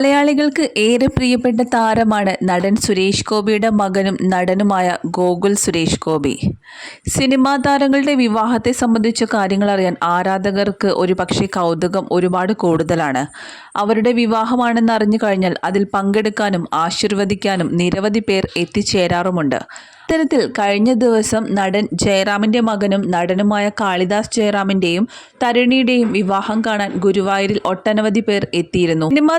മലയാളികൾക്ക് ഏറെ പ്രിയപ്പെട്ട താരമാണ് നടൻ സുരേഷ് ഗോപിയുടെ മകനും നടനുമായ ഗോകുൽ സുരേഷ് ഗോപി. സിനിമാ താരങ്ങളുടെ വിവാഹത്തെ സംബന്ധിച്ച കാര്യങ്ങൾ അറിയാൻ ആരാധകർക്ക് ഒരു പക്ഷേ കൗതുകം ഒരുപാട് കൂടുതലാണ്. അവരുടെ വിവാഹമാണെന്ന് അറിഞ്ഞു കഴിഞ്ഞാൽ അതിൽ പങ്കെടുക്കാനും ആശീർവദിക്കാനും നിരവധി പേർ എത്തിച്ചേരാറുമുണ്ട്. ഇത്തരത്തിൽ കഴിഞ്ഞ ദിവസം നടൻ ജയറാമിന്റെ മകനും നടനുമായ കാളിദാസ് ജയറാമിന്റെയും തരുണിയുടെയും വിവാഹം കാണാൻ ഗുരുവായൂരിൽ ഒട്ടനവധി പേർ എത്തിയിരുന്നു. സിനിമാ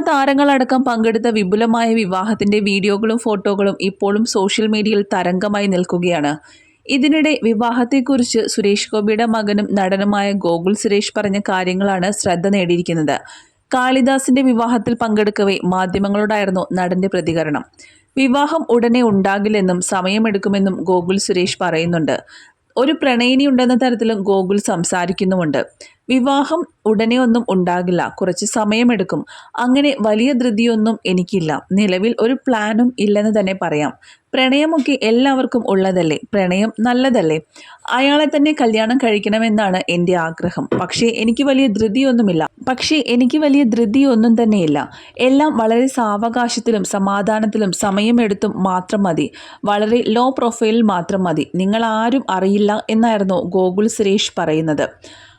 താരങ്ങളടക്കം പങ്കെടുത്ത വിപുലമായ വിവാഹത്തിന്റെ വീഡിയോകളും ഫോട്ടോകളും ഇപ്പോഴും സോഷ്യൽ മീഡിയയിൽ തരംഗമായി നിൽക്കുകയാണ്. ഇതിനിടെ വിവാഹത്തെക്കുറിച്ച് സുരേഷ് ഗോപിയുടെ മകനും നടനുമായ ഗോകുൽ സുരേഷ് പറഞ്ഞ കാര്യങ്ങളാണ് ശ്രദ്ധ നേടിയിരിക്കുന്നത്. കാളിദാസിന്റെ വിവാഹത്തിൽ പങ്കെടുക്കവേ മാധ്യമങ്ങളോടായിരുന്നു നടന്റെ പ്രതികരണം. വിവാഹം ഉടനെ ഉണ്ടാകില്ലെന്നും സമയമെടുക്കുമെന്നും ഗോകുൽ സുരേഷ് പറയുന്നുണ്ട്. ഒരു പ്രണയിനി ഉണ്ടെന്ന തരത്തിലും ഗോകുൽ സംസാരിക്കുന്നുമുണ്ട്. വിവാഹം ഉടനെ ഒന്നും ഉണ്ടാകില്ല. കുറച്ച് സമയമെടുക്കും. അങ്ങനെ വലിയ ധൃതിയൊന്നും എനിക്കില്ല. നിലവിൽ ഒരു പ്ലാനും ഇല്ലെന്ന് തന്നെ പറയാം. പ്രണയമൊക്കെ എല്ലാവർക്കും ഉള്ളതല്ലേ? പ്രണയം നല്ലതല്ലേ? അയാളെ തന്നെ കല്യാണം കഴിക്കണമെന്നാണ് എന്റെ ആഗ്രഹം. പക്ഷേ എനിക്ക് വലിയ ധൃതിയൊന്നുമില്ല. പക്ഷേ എനിക്ക് വലിയ ധൃതിയൊന്നും തന്നെയില്ല. എല്ലാം വളരെ സാവകാശത്തിലും സമാധാനത്തിലും സമയമെടുത്തും മാത്രം മതി. വളരെ ലോ പ്രൊഫൈലിൽ മാത്രം മതി. നിങ്ങൾ ആരും അറിയില്ല എന്നായിരുന്നു ഗോകുൽ സുരേഷ് പറയുന്നത്.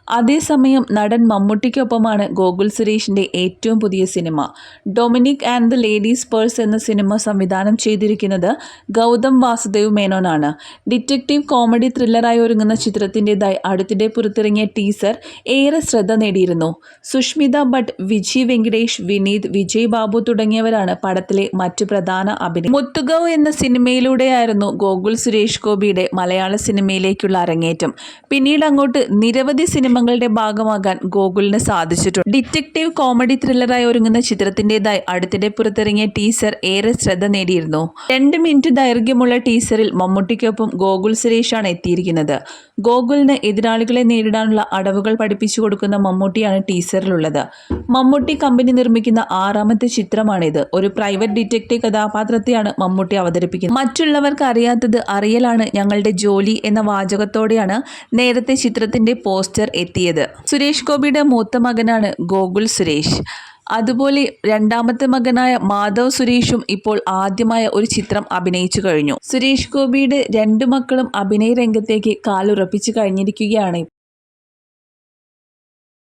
അതേസമയം നടൻ മമ്മൂട്ടിക്കൊപ്പമാണ് ഗോകുൽ സുരേഷിന്റെ ഏറ്റവും പുതിയ cinema. Dominic and the ladies purse എന്ന സിനിമ സംവിധാനം ചെയ്തിരിക്കുന്നത് ഗൗതം വാസുദേവ് മേനോനാണ്. ഡിറ്റക്റ്റീവ് കോമഡി ത്രില്ലറായി ഒരുങ്ങുന്ന ചിത്രത്തിന്റെതായി അടുത്തിടെ പുറത്തിറങ്ങിയ ടീസർ ഏറെ ശ്രദ്ധ നേടിയിരുന്നു. സുഷ്മിത ഭട്ട് വിജി വെങ്കടേഷ് വിനീത് വിജയ് ബാബു തുടങ്ങിയവരാണ് പടത്തിലെ മറ്റു പ്രധാന അഭിനയം മുത്തുഗവ് എന്ന സിനിമയിലൂടെയായിരുന്നു ഗോകുൽ സുരേഷ് ഗോപിയുടെ മലയാള സിനിമയിലേക്കുള്ള അരങ്ങേറ്റം. പിന്നീട് അങ്ങോട്ട് നിരവധി സിനിമകളുടെ ഭാഗമാകാൻ ഗോകുലിന് സാധിച്ചിട്ടുണ്ട്. ഡിറ്റക്റ്റീവ് കോമഡി ത്രില്ലറായി ഒരുങ്ങുന്ന ചിത്രത്തിന്റെതായി അടുത്തിടെ പുറത്തിറങ്ങിയ ടീസർ ഏറെ ശ്രദ്ധ നേടിയിരുന്നു. രണ്ട് മിനിറ്റ് ദൈർഘ്യമുള്ള ടീസറിൽ മമ്മൂട്ടിക്കൊപ്പം ഗോകുൽ സുരേഷാണ് എത്തിയിരിക്കുന്നത്. ഗോകുലിന് എതിരാളികളെ നേരിടാനുള്ള അടവുകൾ പഠിപ്പിച്ചു കൊടുക്കുന്ന മമ്മൂട്ടിയാണ് ടീസറിലുള്ളത്. മമ്മൂട്ടി കമ്പനി നിർമ്മിക്കുന്ന ആറാമത്തെ ചിത്രമാണിത്. ഒരു പ്രൈവറ്റ് ഡിറ്റക്റ്റീവ് കഥാപാത്രത്തെയാണ് മമ്മൂട്ടി അവതരിപ്പിക്കുന്നത്. മറ്റുള്ളവർക്ക് അറിയാത്തത് അറിയലാണ് ഞങ്ങളുടെ ജോലി എന്ന വാചകത്തോടെയാണ് നേരത്തെ ചിത്രത്തിന്റെ പോസ്റ്റർ എത്തിയത്. സുരേഷ് ഗോപിയുടെ മൂത്ത മകനാണ് ഗോകുൽ സുരേഷ്. അതുപോലെ രണ്ടാമത്തെ മകനായ മാധവ് സുരേഷും ഇപ്പോൾ ആദ്യമായ ഒരു ചിത്രം അഭിനയിച്ചു കഴിഞ്ഞു. സുരേഷ് ഗോപിയുടെ രണ്ടു മക്കളും അഭിനയ രംഗത്തേക്ക് കാലുറപ്പിച്ചു കഴിഞ്ഞിരിക്കുകയാണ്.